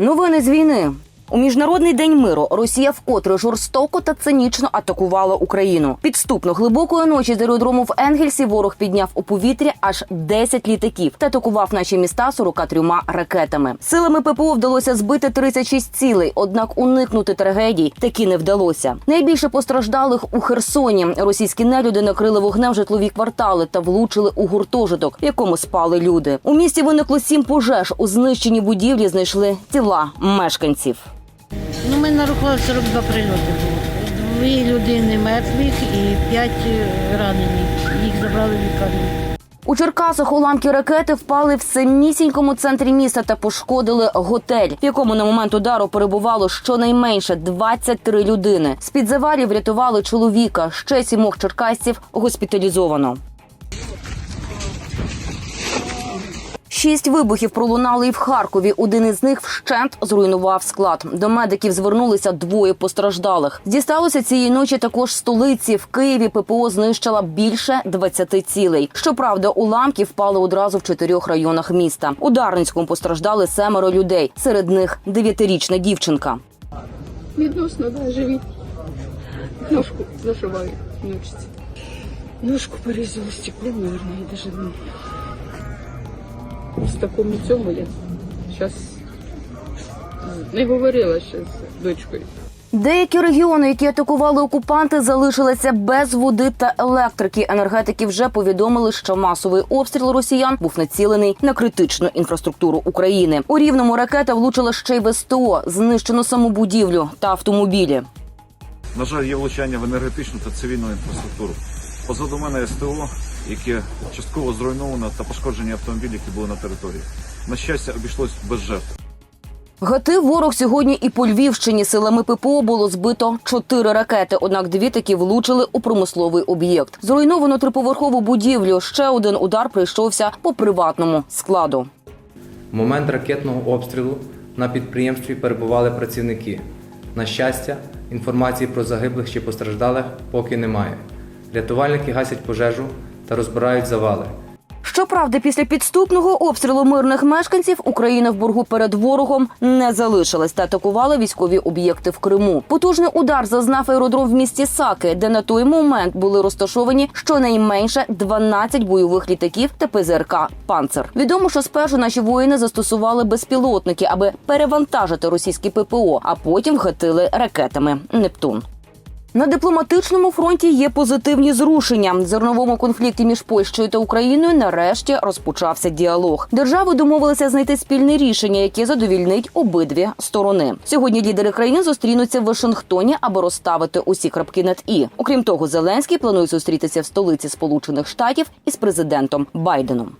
Новини з війни. У міжнародний день миру Росія вкотре жорстоко та цинічно атакувала Україну. Підступно глибокої ночі з аеродрому в Енгельсі ворог підняв у повітря аж 10 літаків та атакував наші міста 43 ракетами. Силами ППО вдалося збити 36 цілей, однак уникнути трагедій таки не вдалося. Найбільше постраждалих у Херсоні. Російські нелюди накрили вогнем житлові квартали та влучили у гуртожиток, в якому спали люди. У місті виникло сім пожеж. У знищеній будівлі знайшли тіла мешканців. Ну, ми нарахували 42 прильоти було. Дві людини мертвих і п'ять е, ранені. Їх забрали в лікарню. У Черкасах уламки ракети впали в самісінькому центрі міста та пошкодили готель, в якому на момент удару перебувало щонайменше 23 людини. З під завалів врятували чоловіка. Ще сімох черкасців госпіталізовано. Шість вибухів пролунали і в Харкові. Один із них вщент зруйнував склад. До медиків звернулися двоє постраждалих. Дісталося цієї ночі також столиці. В Києві ППО знищила більше 20 цілей. Щоправда, уламки впали одразу в чотирьох районах міста. У Дарницькому постраждали семеро людей. Серед них дев'ятирічна дівчинка. Відносно, да, живі. Ножку зашиваю. Ножку порізали стеклом, наверное, я даже не... Такому цьому я зараз не говорила ще з дочкою. Деякі регіони, які атакували окупанти, залишилися без води та електрики. Енергетики вже повідомили, що масовий обстріл росіян був націлений на критичну інфраструктуру України. У рівному ракета влучила ще й в СТО, знищено саму будівлю та автомобілі. На жаль, є влучання в енергетичну та цивільну інфраструктуру. Позаду мене СТО, яке частково зруйновано та пошкоджені автомобілі, які були на території. На щастя, обійшлось без жертв. Гатив ворог сьогодні і по Львівщині силами ППО було збито чотири ракети. Однак дві таки влучили у промисловий об'єкт. Зруйновано триповерхову будівлю. Ще один удар прийшовся по приватному складу. В момент ракетного обстрілу на підприємстві перебували працівники. На щастя, інформації про загиблих чи постраждалих поки немає. Рятувальники гасять пожежу та розбирають завали. Щоправда, після підступного обстрілу мирних мешканців Україна в боргу перед ворогом не залишилась та атакувала військові об'єкти в Криму. Потужний удар зазнав аеродром в місті Саки, де на той момент були розташовані щонайменше 12 бойових літаків та ПЗРК Панцер. Відомо, що спершу наші воїни застосували безпілотники, аби перевантажити російські ППО, а потім гатили ракетами Нептун. На дипломатичному фронті є позитивні зрушення. В зерновому конфлікті між Польщею та Україною нарешті розпочався діалог. Держави домовилися знайти спільне рішення, яке задовільнить обидві сторони. Сьогодні лідери країн зустрінуться в Вашингтоні, аби розставити усі крапки над і. Окрім того, Зеленський планує зустрітися в столиці Сполучених Штатів із президентом Байденом.